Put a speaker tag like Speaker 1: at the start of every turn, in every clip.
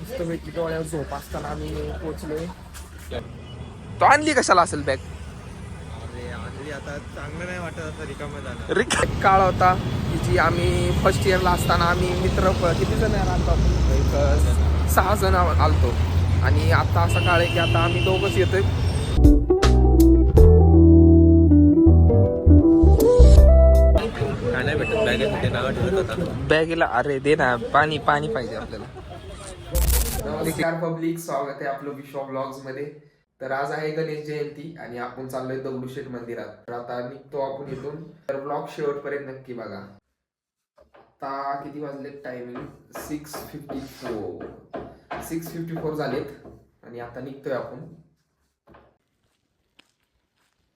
Speaker 1: मस्तपैकी डोळ्यावर झोप असताना आम्ही पोहोचलोय
Speaker 2: तो आणली कशाला असेल बॅग
Speaker 3: आता चांगलं नाही वाटत असं रिकामं
Speaker 2: रिक काळ होता. की जी आम्ही फर्स्ट इयरला असताना आम्ही मित्र किती जण आलतो? एक सहा जण आलतो. आणि आता असा काळ आहे की आता आम्ही दोघंच येतोय.
Speaker 3: काय नाही भेटत बॅगेसाठी नाव ठेवत होता
Speaker 2: बॅगेला अरे दे ना. पाणी पाणी पाहिजे आपल्याला. नमस्कार पब्लिक स्वागत आहे आपलं विश्वा ब्लॉग्समध्ये. तर आज आहे गणेश जयंती आणि आपण चाललोय दगडूशेठ मंदिरात. तर आता निघतो आपण इथून. तर ब्लॉग शेवटपर्यंत नक्की बघा. आता किती वाजले timing six fifty four six fifty four झालेत. आणि आता निघतोय आपण.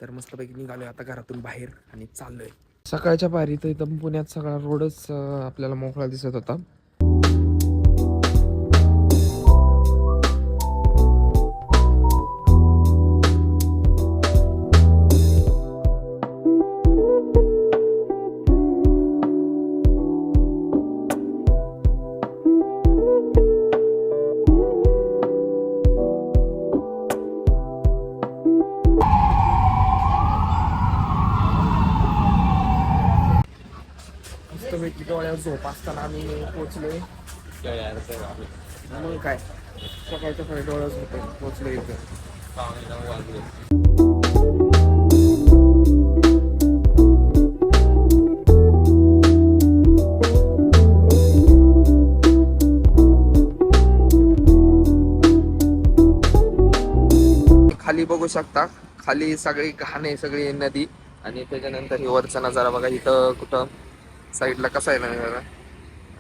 Speaker 2: तर मस्तपैकी निघालोय आता घरातून बाहेर आणि चाललोय. सकाळच्या पारी तर इथं पुण्यात सगळा रोडच आपल्याला मोकळा दिसत होता.
Speaker 1: असताना आम्ही पोहोचलोय मग काय? सकाळच्या सकाळी झोप आहे. पोहोचलो इथं.
Speaker 2: खाली बघू शकता खाली सगळी घाण आहे सगळी नदी आणि त्याच्यानंतर हे वरचा नजारा बघा इथं कुठं साईडला कसा आहे नजारा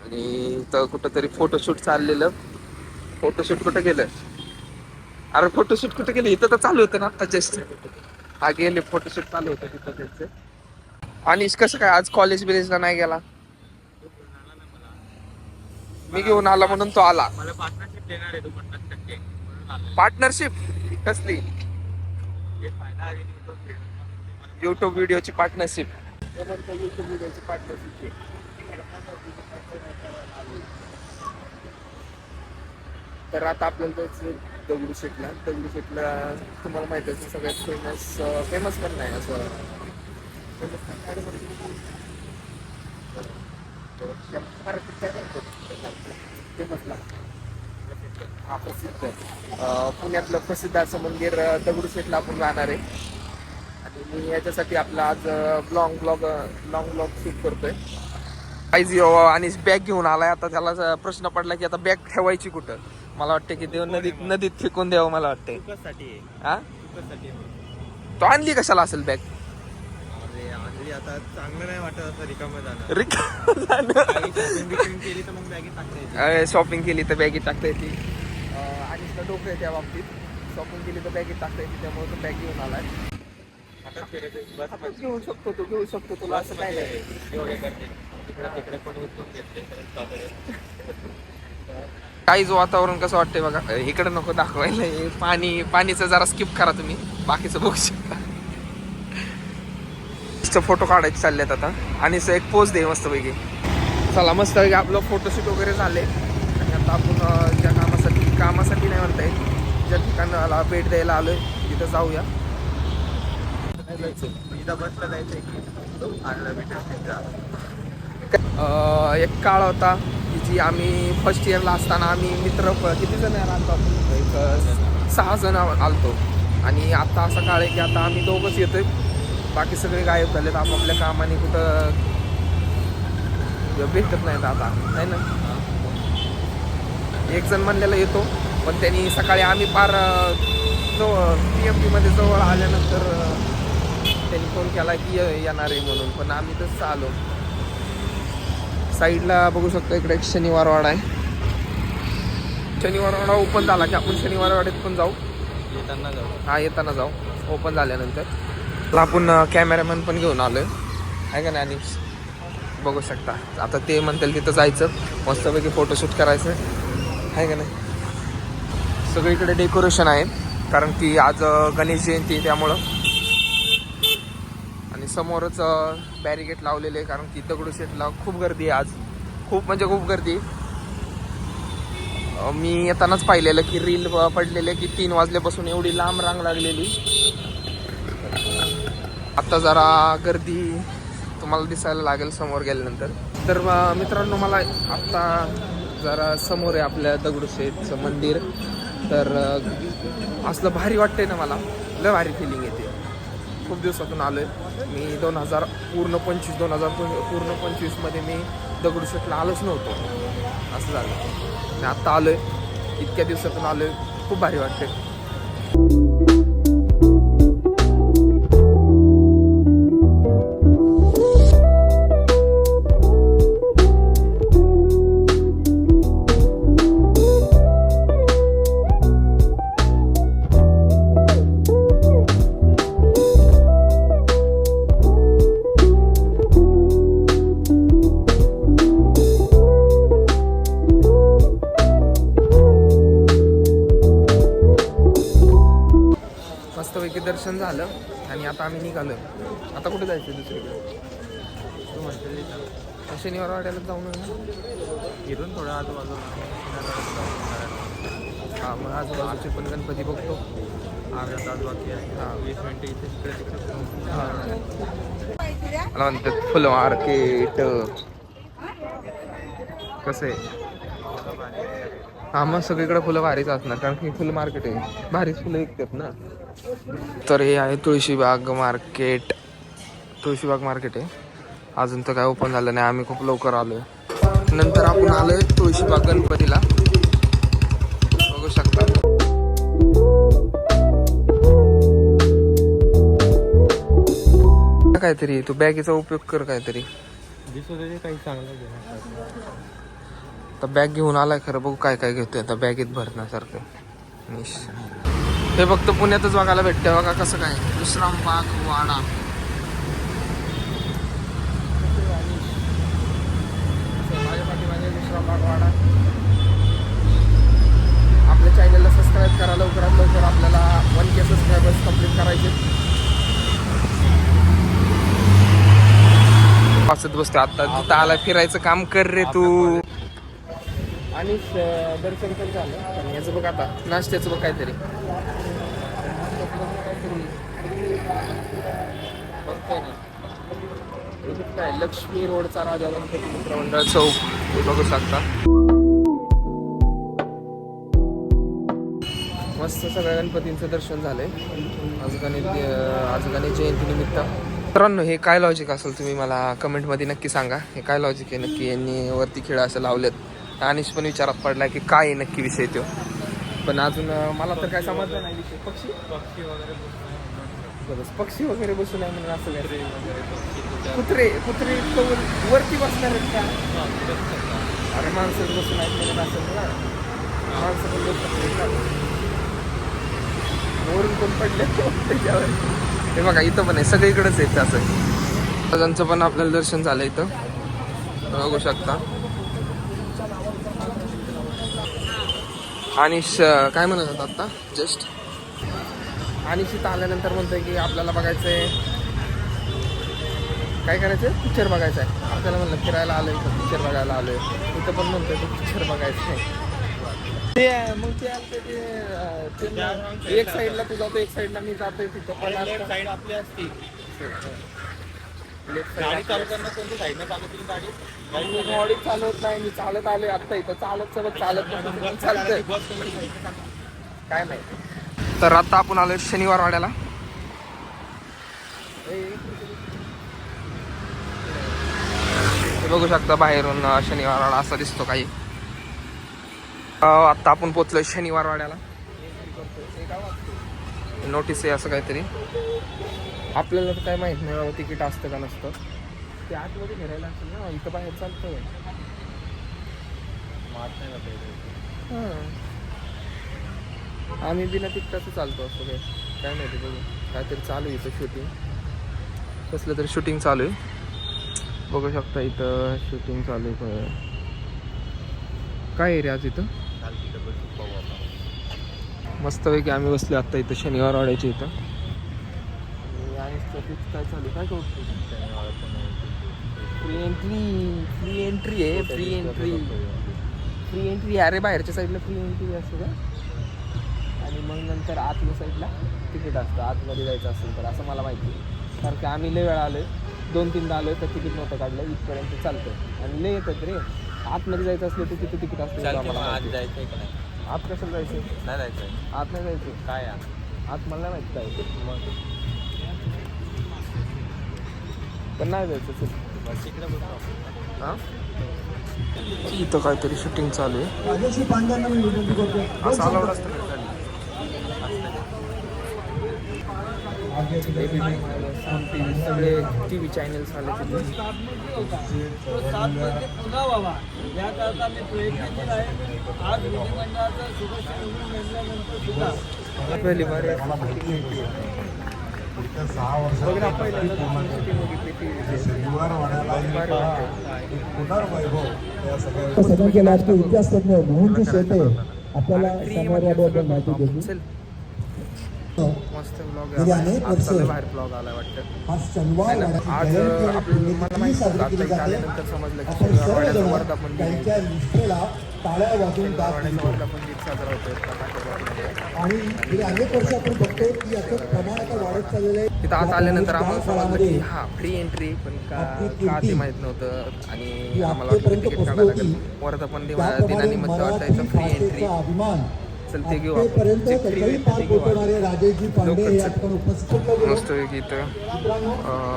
Speaker 2: आणि इथं कुठं तरी फोटोशूट चाललेलं. फोटोशूट कुठं गेलं अरे फोटोशूट कुठं गेलं इथं तर चालू होतं ना आता जस्ट हा गेले. फोटोशूट चालू होतं तिथं त्यांचं. आणि कसं काय? आज कॉलेज बिलेजला नाही गेला? मी घेऊन आला म्हणून तो आला.
Speaker 3: पार्टनरशिप देणार आहे.
Speaker 2: पार्टनरशिप कसली. युट्यूब व्हिडिओची पार्टनरशिप
Speaker 1: तर आता आपल्याला जायचं दगडूशेठला. दगडूशेठला तुम्हाला माहिती असेल सगळ्यात फेमस फेमस पण नाही असं? Famous नाही. हा प्रसिद्ध. पुण्यातलं प्रसिद्ध असं मंदिर दगडूशेठला आपण राहणार आहे. मी याच्यासाठी आपला आज blog blog long blog shoot करतोय.
Speaker 2: पाहिजे आणि बॅग घेऊन आलाय. आता त्याला प्रश्न पडला की आता बॅग ठेवायची कुठं? मला वाटतं की ते नदीत नदीत फेकून द्यावं मला वाटतंय. हा. तो आणली कशाला असेल बॅग
Speaker 3: आता चांगलं नाही वाटत रिकामं जाणं
Speaker 2: शॉपिंग केली तर बॅगेत टाकता येते.
Speaker 1: आणि डोकं त्या बाबतीत. शॉपिंग केली तर बॅगेत टाकता येते त्यामुळे तो बॅग घेऊन आलाय
Speaker 3: हातात फिरत आहे. बस
Speaker 1: आपण घेऊ शकतो तू घेऊ शकतो तुला असं काय नाही.
Speaker 2: काहीच वातावरण कसं वाटतंय बघा इकडे नको दाखवायला हे पाणी पाणीचं जरा स्किप करा तुम्ही बाकीचं बघू शकता. फोटो काढायचे चाललेत आता आणि असं एक पोच दे मस्तपैकी. चला मस्त आपलं फोटोशूट वगैरे झाले. आणि आता आपण ज्या कामासाठी कामासाठी नाही म्हणता येईल ज्या ठिकाणाला भेट द्यायला आलोय तिथं जाऊया.
Speaker 3: इथं बसला की आणला भेटेल
Speaker 2: एक काळ होता की जी आम्ही फर्स्ट इयरला असताना आम्ही मित्र किती जण आलतो एक सहा जण आलतो. आणि आता असा काळ आहे की आता आम्ही दोघंच येतोय. बाकी सगळे गायब झालेत आपापल्या कामाने कुठं भेटत नाहीत आता. नाही ना? एक जण म्हणलेला येतो पण त्यांनी सकाळी आम्ही पार जवळ पी एम पीमध्ये जवळ आल्यानंतर त्यांनी फोन केला की येणार आहे म्हणून. पण आम्ही तसंच आलो. साईडला बघू शकतो इकडे एक शनिवार वाडा आहे. शनिवार वाडा ओपन झाला की आपण शनिवार वाड्यात पण जाऊ.
Speaker 3: येताना जाऊ.
Speaker 2: हा येताना जाऊ. ओपन झाल्यानंतर. तर आपण कॅमेरामॅन पण घेऊन आलोय. आहे का नाही आणि बघू शकता. आता ते म्हणतील तिथं जायचं. मस्तपैकी फोटोशूट करायचं. आहे का नाही? सगळीकडे डेकोरेशन आहे. कारण की आज गणेश जयंती आहे त्यामुळं. समोरच बॅरिगेट लावलेले आहे कारण की दगडूशेठला खूप गर्दी आहे आज. खूप म्हणजे खूप गर्दी. मी येतानाच पाहिलेलं की रील पडलेले की तीन वाजल्यापासून एवढी लांब रांग लागलेली. आता जरा गर्दी तुम्हाला दिसायला लागेल समोर गेल्यानंतर. तर मित्रांनो मला आत्ता जरा समोर आहे आपल्या दगडूशेठचं मंदिर. तर असलं भारी वाटतंय ना मला. लय भारी फिलिंग येते. खूप दिवसातून आलो आहे मी दोन हजार पूर्ण पंचवीस दोन हजार पूर्ण पंचवीसमध्ये मी दगडूशेठला आलोच नव्हतो. असं झालं. मी आत्ता आलो आहे इतक्या दिवसातून आलो आहे खूप भारी वाटते शनिवार वाड्याला जाऊन येऊ ना.
Speaker 3: इथून थोडं आजूबाजू
Speaker 2: हा मग आजूबाजूचे पण गणपती बघतो.
Speaker 3: अर्धा तास बाकी आहे.
Speaker 2: हा.
Speaker 3: वीस मिनिटं इथे तिकडे. तिकडे.
Speaker 2: मला म्हणतात फुलं मार्केट. कसं? आहे हा मग सगळीकडे फुलं भारीच असणार कारण की फुलं मार्केट आहे. भारीच फुलं विकतात ना. तर हे आहे तुळशीबाग मार्केट. तुळशीबाग मार्केट आहे. अजून तर काय ओपन झालं नाही. आम्ही खूप लवकर आलोय. नंतर आपण आलोय तुळशीबाग गणपतीला. बघू शकता. काहीतरी तू बॅगेचा उपयोग कर काहीतरी.
Speaker 3: काही
Speaker 2: बॅग घेऊन आलाय खरं बघू काय काय घेतोय आता बॅगेत भरण्यासारखं. हे फक्त पुण्यातच बघायला भेटतं बघा कसं काय. विश्राम बाग वाडा. वाडा. आपल्या चॅनलला सबस्क्राईब करा लवकरात लवकर आपल्याला वन के सबस्क्रायबर्स कंप्लीट करायचे. वाचत बसतो आता तिथं आला फिरायचं काम कर रे तू. आणि दर्शन पण झालं. आणि याचं बघ आता नाश्त्याचं बघ काहीतरी. बघतोय ना. म्हणजे लक्ष्मी रोडचा राजा गणपती मित्र मंडळ चौक हे बघू शकता. मस्त सगळ्या गणपतींचं दर्शन झालंय. आज गणेश आज गणेश जयंती निमित्त. मित्रांनो हे काय लॉजिक असेल तुम्ही मला कमेंटमध्ये नक्की सांगा. हे काय लॉजिक आहे? नक्की यांनी वरती खेळ असं लावलेत. अनिश पण विचारात पडला की काय आहे नक्की विषय तो. पण अजून मला तर काय समजलं नाही विषय. पक्षी?
Speaker 3: पक्षी वगैरे बसणं म्हणून
Speaker 2: बरं, पक्षी वगैरे बसू नाही म्हणून असं काय
Speaker 3: कुत्रे कुत्रे
Speaker 2: इतकं वर- वरती बसणार आहेत का. अरे माणसं बसून आहेत म्हणून असं ना. माणसं पण बसू शकतात ना. वरून कोण पडले त्याच्यावर. हे बघा इथं पण आहे सगळीकडेच आहे असं. त्यांचं पण आपल्याला दर्शन झालं इथं. बघू शकता. आणि श- काय म्हणत होता आता जस्ट? आणि तिथं आल्यानंतर म्हणतोय की आपल्याला बघायचंय. काय करायचंय? पिक्चर बघायचा आहे. आपल्याला म्हणलं फिरायला आलोय इथं पिक्चर बघायला आलोय. इथं पण म्हणतोय तो पिक्चर बघायचा आहे. ते मग ते आमचं ते, एक साईडला तू जातो एक साईडला मी जातोय तिथं. पण
Speaker 3: साईड आपली असती. गाडी चालू केली गाडी?
Speaker 2: गाडी चालवत नाही मी चालत आलोय आत्ता इथं. चालत चालत चालत. नाही.
Speaker 3: कोणती
Speaker 2: काय माहिती. तर आता आपण आलोय शनिवार वाड्याला. बघू शकता बाहेरून शनिवार वाडा असा दिसतो काही. अं, आता आपण पोचलोय शनिवार वाड्याला. नोटीस आहे असं काहीतरी. आपल्याला तर काय माहीत नाही तिकीट असतं का नसतं. ते आतमध्ये फिरायला असेल ना इथं बाहेर
Speaker 3: मात नाही.
Speaker 2: हां. आम्ही बिना तिकटाचं चालतो असं काय काय माहिती बघू. काहीतरी चालू आहे इथं शूटिंग कसलं तरी शूटिंग चालू आहे. बघू शकता इथं शूटिंग चालू आहे काय- काय आहे रे आज इथं. मस्तपैकी आम्ही बसलो आत्ता इथं शनिवार वाड्याच्या इथं आणि काय चालू आहे? काय करू. फ्री एंट्री फ्री एंट्री आहे फ्री एंट्री फ्री एंट्री अरे बाहेरच्या साईडला फ्री एंट्री असते का? मग नंतर आतल्या साईडला तिकीट असतं. आतमध्ये जायचं असेल तर असं मला माहिती आहे. कारण की आम्ही लय वेळा आलो दोन तीनदा आलो तर तिकीट नव्हतं काढलं. इथपर्यंत चालतं आणि लय येतात रे. आतमध्ये जायचं असलं तर तिथे तिकीट असतं
Speaker 3: आज
Speaker 2: माहिती आहे.
Speaker 3: जायचंय का नाही?
Speaker 2: आत कशाला जायचं
Speaker 3: नाही जायचंय.
Speaker 2: आत नाही जायचं
Speaker 3: काय
Speaker 2: आत मला नाही माहिती काय.
Speaker 3: मग?
Speaker 2: पण नाही जायचं चल. हां?
Speaker 4: इथं काहीतरी शूटिंग चालू आहे. असं अलाउड असतं सांग टी व्ही
Speaker 2: सगळे टी व्ही चॅनल्स आले तिथे
Speaker 1: याकरता मी आहे आज सुद्धा
Speaker 2: पहिली बार
Speaker 5: पुढच्या सहा वर्षात पुनर्वैभव या सगळ्या
Speaker 1: सगळ्यांचे राजकीय इतिहास तज्ञ शेटे आपल्याला
Speaker 2: आणि
Speaker 1: माहिती देतील
Speaker 2: मस्त ब्लॉग बाहेर ब्लॉग वाटतं.
Speaker 1: हा
Speaker 2: आज मला माहिती आल्यानंतर समजलं की वर्धापन दिन वर्धापन दिन साजरा होतोय फटाकेबाजीमध्ये.
Speaker 1: आणि गेली अनेक वर्ष आपण बघतो की याचं प्रमाण आता वाढत चाललेलं आहे.
Speaker 2: तिथं आत आल्यानंतर आम्हाला समजलं की हा फ्री एंट्री पण का ते माहीत नव्हतं. आणि
Speaker 1: ही
Speaker 2: आम्हाला वाटलं
Speaker 1: आत्तेपर्यंत
Speaker 2: तिकीट काढायला. लागेल. वर्धापन दिनानिमित्त वाटायचं फ्री एंट्री
Speaker 1: भाषेचा अभिमान
Speaker 2: चल ते घेऊ आपण.
Speaker 1: आत्तेपर्यंत
Speaker 2: जे free
Speaker 1: त्याचाही
Speaker 2: भेटतं
Speaker 1: पार
Speaker 2: ते घेऊ आपण.
Speaker 1: पोहोचवणारे राजेशजी पांडे हे
Speaker 2: लोकलचं.
Speaker 1: या ठिकाणी उपस्थित होते.
Speaker 4: मस्त की इथं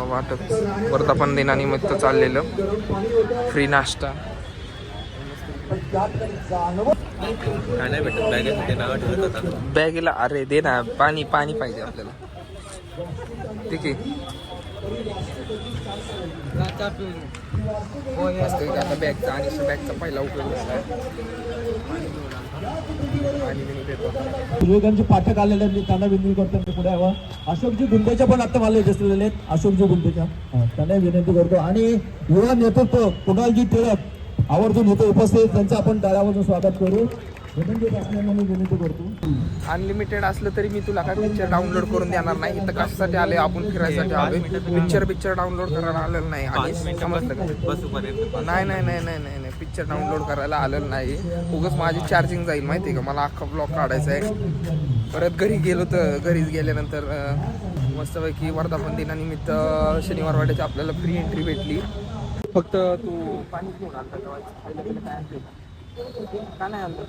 Speaker 4: वाटप वर्धापन दिनानिमित्त चाललेलं फ्री नाश्ता बॅगेला अरे दे ना पाणी पाणी पाहिजे आपल्याला ठीक आहे
Speaker 2: मस्त की आता बॅगचा आणि बॅगचा पहिला उपयोग झाला
Speaker 1: विवेकांची पाठक आलेले आहेत. मी त्यांना विनंती करतो मी पुढे यावं. अशोकजी गुंडेच्या पण आता मला यशस्वी आहेत. अशोकजी गुंडेच्या. त्यांना विनंती करतो. आणि युवा नेतृत्व कुणालजी टिळक आवर्जून इथे उपस्थित त्यांचं आपण टाळ्यावरून स्वागत करू.
Speaker 2: अनलिमिटेड असलं तरी मी तुला काय पिक्चर डाउनलोड करून देणार नाही. इथं कशासाठी आले? आपण फिरायसाठी आलोय. पिक्चर पिक्चर डाउनलोड करायला आलेलं नाही. आणि समजलं का? नाही नाही नाही नाही नाही नाही. पिक्चर डाउनलोड करायला आलेलं नाही. उगाच माझी चार्जिंग जाईल माहिती आहे का? मला अख्खा ब्लॉग काढायचा आहे. परत घरी गेलो तर घरीच गेल्यानंतर मस्तपैकी वर्धापन दिनानिमित्त शनिवार वाड्याची आपल्याला फ्री एंट्री भेटली. फक्त तू पाणी घेऊन आणता काय का? का नाही आणलं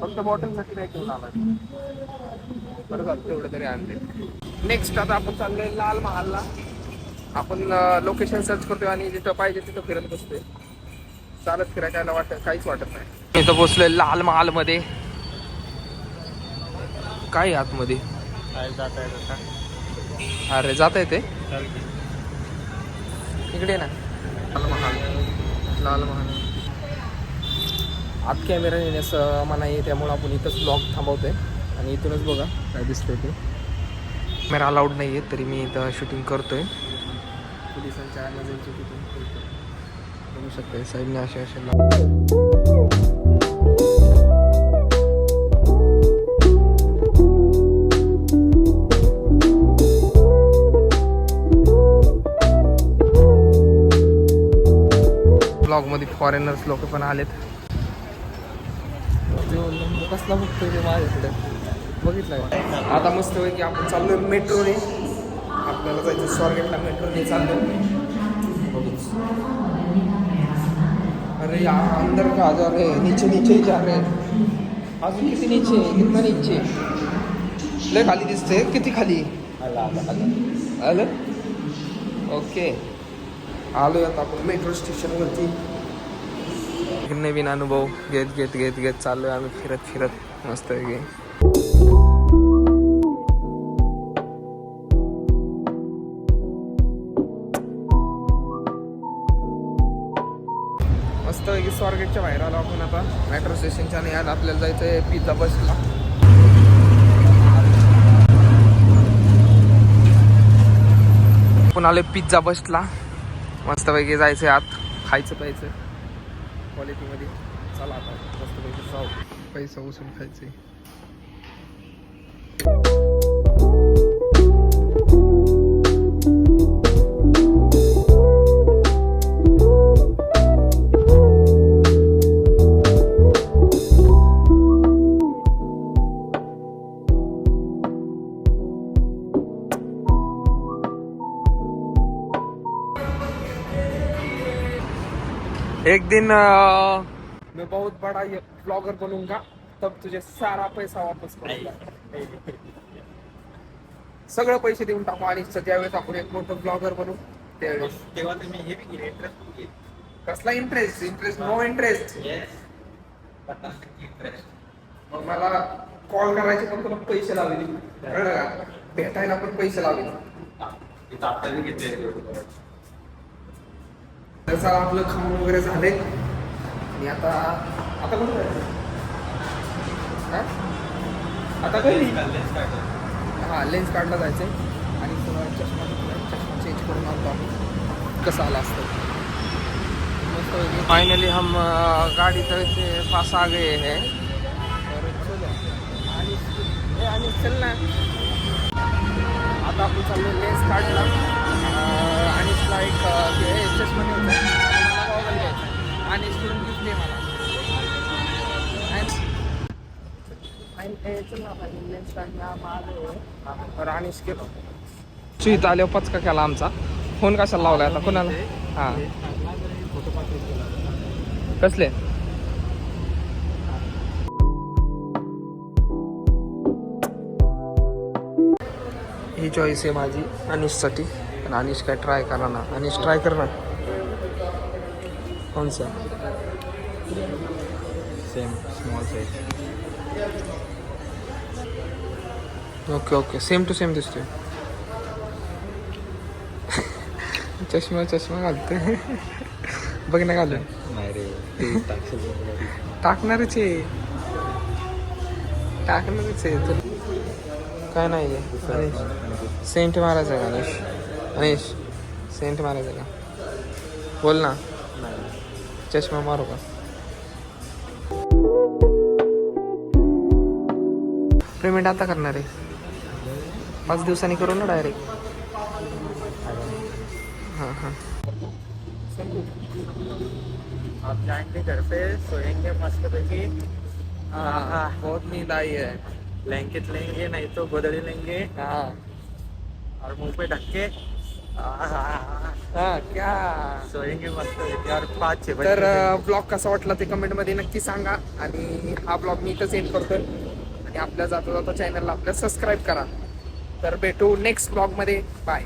Speaker 2: फक्त बॉटलसाठी नाही घेऊन आला बरं झालं तेवढं तरी आणते. नेक्स्ट आता आपण चाललोय लाल महालला. आपण लोकेशन सर्च करतोय आणि जिथं पाहिजे तिथं फिरत बसतोय. चालत फिरायला वाटत काहीच वाटत नाही.
Speaker 4: इथं पोचलोय लाल महाल मध्ये काय आहे आतमध्ये?
Speaker 3: काय
Speaker 4: अरे जाता
Speaker 3: चल की.
Speaker 2: इकडे ना. लाल महाल. लाल महाल. आत कॅमेरा नेण्यास मना आहे त्यामुळे आपण इथंच ब्लॉग थांबवतोय. आणि इथूनच बघा काय दिसतंय ते.
Speaker 4: कॅमेरा अलाउड नाही आहे तरी मी इथं शूटिंग करतोय.
Speaker 2: पोलिसांच्या नजरची तिथून
Speaker 4: बघू शकता साईडने असे असे लाव- ब्लॉगमध्ये फॉरेनर्स लोक पण आलेत.
Speaker 2: कसला बघतोय मी माझ्याकडे? बघितलं का? आता मस्त की आपण चाललोय मेट्रोने. आपल्याला जायचं स्वारगेटला मेट्रोने चाललोय. अरे या अंदर का जा रहे नीचे नीचे जा रहे अजून किती नीचे? आहे? कितना नीचे. लय खाली दिसते किती खाली? आलं? ओके. आलोय आता आपण मेट्रो स्टेशनवरती.
Speaker 4: एक नवीन अनुभव घेत घेत घेत घेत चाललोय आम्ही फिरत फिरत. मस्त गे
Speaker 2: मस्त स्वारगेटच्या बाहेर आलो आपण आता. मेट्रो स्टेशनच्या आणि आज आपल्याला जायचं आहे पिझ्झा बसला
Speaker 4: आपण आलोय पिझ्झा बसला मस्तपैकी जायचंय आत. खायचं प्यायचं
Speaker 2: क्वालिटीमध्ये चला आता जास्त पैकी जाऊ.
Speaker 4: पैसा उचलून खायचंय
Speaker 6: एक दिन अं,
Speaker 2: मैं बहुत बड़ा ब्लॉगर बनूंगा तब तुझे सारा पैसा वापस करूंगा सगळं पैसे देऊन टाकू आणि ज्यावेळेस आपण एक मोठं ब्लॉगर बनू. त्यावेळेस
Speaker 3: तेव्हा तुम्ही हे बी केले इंटरेस्ट
Speaker 2: कसला इंटरेस्ट इंटरेस्ट नो इंटरेस्ट मग मला कॉल करायचे पण तुला पैसे लावले. भेटायला पण पैसे लावले. तसं आपलं खाऊन वगैरे झाले. आणि आता आता कुठं जायचं? हा? आता काही हा लेन्स काढला जायचंय. आणि थोडा चष्मा. चष्मा चेंज करून आणतो आम्ही कसं आला असतं.
Speaker 6: फाइनली हम गाड़ी तक से पास आ गए हैं.
Speaker 2: आणि चल ना. आता आपण चाललो लेन्स काढला तुला एक अं, हे चष्मा घ्यायचा आणि मला गॉगल घ्यायचा आणि स्टुडंट गिफ्ट दे मला. माल
Speaker 6: आल्यावर पचका केला आमचा. फोन कशाला लावलाय आता? कोणाला? हा. कसले? ही चॉईस आहे माझी अनिशसाठी पण अनिश काय ट्राय करा ना. अनिश ट्राय कर ना. कोणचं?
Speaker 3: Same small size
Speaker 6: okay okay same to same दिसतोय. चष्मा चष्मा घालतोय. बघ ना घालून.
Speaker 3: नाही रे
Speaker 6: टाकणारच आहे. टाकणारच आहे. काय नाही आहे सेंट मारायचं का अनिश. अनिश सेंट मारायचं का बोल ना। चष्मा मारू का पेमेंट आता करणार आहे. पाच दिवसांनी करू ना डायरेक्ट हाँ हाँ.
Speaker 3: आप जाएँगे घर पे सोएँगे मस्त पैकी।
Speaker 6: बहुत नींद आई है।
Speaker 3: ब्लैंकेट लेंगे नहीं तो गोदड़ी लेंगे।
Speaker 6: हाँ।
Speaker 3: और मुँह पे ढक के
Speaker 6: हाँ क्या?
Speaker 2: तर ब्लॉग कसा वाटला ते कमेंटमध्ये नक्की सांगा. आणि हा ब्लॉग मी इथंच एंड करतोय. आणि आपल्या जाता जाता चॅनलला आपल्या सबस्क्राईब करा. तर भेटू नेक्स्ट ब्लॉगमध्ये बाय